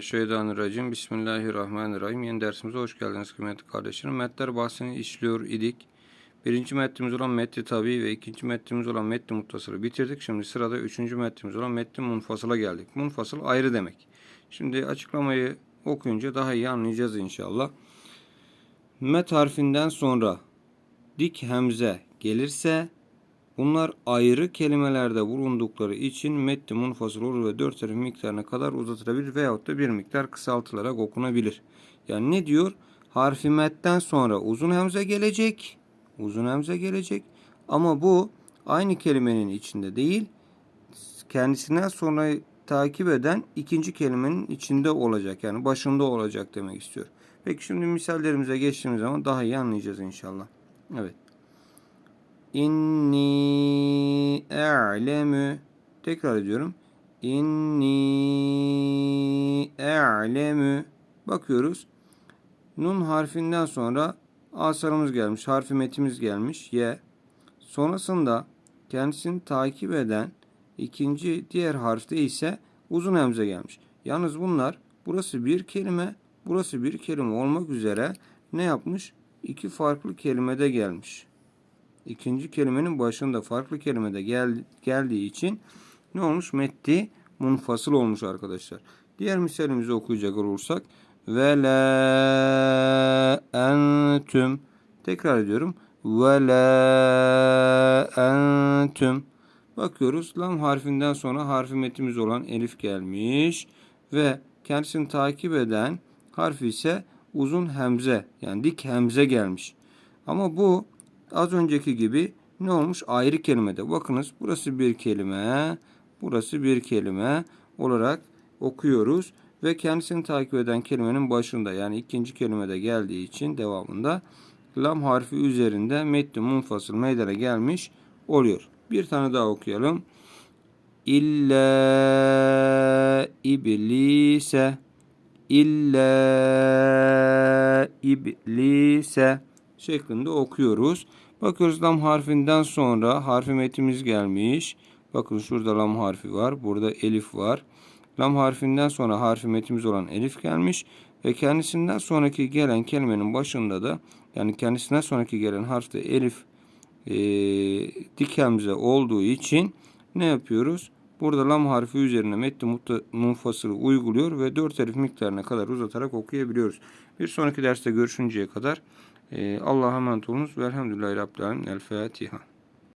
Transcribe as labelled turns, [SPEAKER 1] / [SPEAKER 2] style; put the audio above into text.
[SPEAKER 1] Şeytanirracim. Bismillahirrahmanirrahim. Yeni dersimize hoş geldiniz kıymetli kardeşlerim. Metler bahsini işliyor idik. Birinci metnimiz olan metni tabi ve ikinci metnimiz olan metni muttasılı bitirdik. Şimdi sırada üçüncü metnimiz olan metni munfasıla geldik. Munfasıl ayrı demek. Şimdi açıklamayı okuyunca daha iyi anlayacağız inşallah. Met harfinden sonra dik hemze gelirse Bunlar ayrı kelimelerde bulundukları için metni munfasıl olur ve dört harf miktarına kadar uzatılabilir veyahut da bir miktar kısaltılarak okunabilir. Yani ne diyor? Harfi metten sonra uzun hemze gelecek. Uzun hemze gelecek. Ama bu aynı kelimenin içinde değil, kendisinden sonra takip eden ikinci kelimenin içinde olacak. Yani başında olacak demek istiyor. Peki şimdi misallerimize geçtiğimiz zaman daha iyi anlayacağız inşallah. Evet. İnni e'lemü tekrar ediyorum. İnni e'lemü bakıyoruz. Nun harfinden sonra asarımız gelmiş. Harfi metimiz gelmiş. Y. Sonrasında kendisini takip eden ikinci diğer harfte ise uzun hemze gelmiş. Yalnız bunlar burası bir kelime, burası bir kelime olmak üzere ne yapmış? İki farklı kelimede gelmiş ikinci kelimenin başında farklı kelimede gel, geldiği için ne olmuş? Metti munfasıl olmuş arkadaşlar. Diğer misalimizi okuyacak olursak ve la entüm tekrar ediyorum ve la entüm bakıyoruz lam harfinden sonra harfi metimiz olan elif gelmiş ve kendisini takip eden harfi ise uzun hemze yani dik hemze gelmiş. Ama bu Az önceki gibi ne olmuş? Ayrı kelimede. Bakınız burası bir kelime, burası bir kelime olarak okuyoruz. Ve kendisini takip eden kelimenin başında yani ikinci kelimede geldiği için devamında lam harfi üzerinde metni munfasıl meydana gelmiş oluyor. Bir tane daha okuyalım. İlla iblise İlla iblise şeklinde okuyoruz. Bakıyoruz lam harfinden sonra harfi metimiz gelmiş. Bakın şurada lam harfi var. Burada elif var. Lam harfinden sonra harfi metimiz olan elif gelmiş. Ve kendisinden sonraki gelen kelimenin başında da yani kendisinden sonraki gelen harfte elif e, dik olduğu için ne yapıyoruz? Burada lam harfi üzerine metni munfasılı uyguluyor ve dört elif miktarına kadar uzatarak okuyabiliyoruz. Bir sonraki derste görüşünceye kadar Allah'a emanet olunuz. Velhamdülillahi Rabbil Alemin. El Fatiha.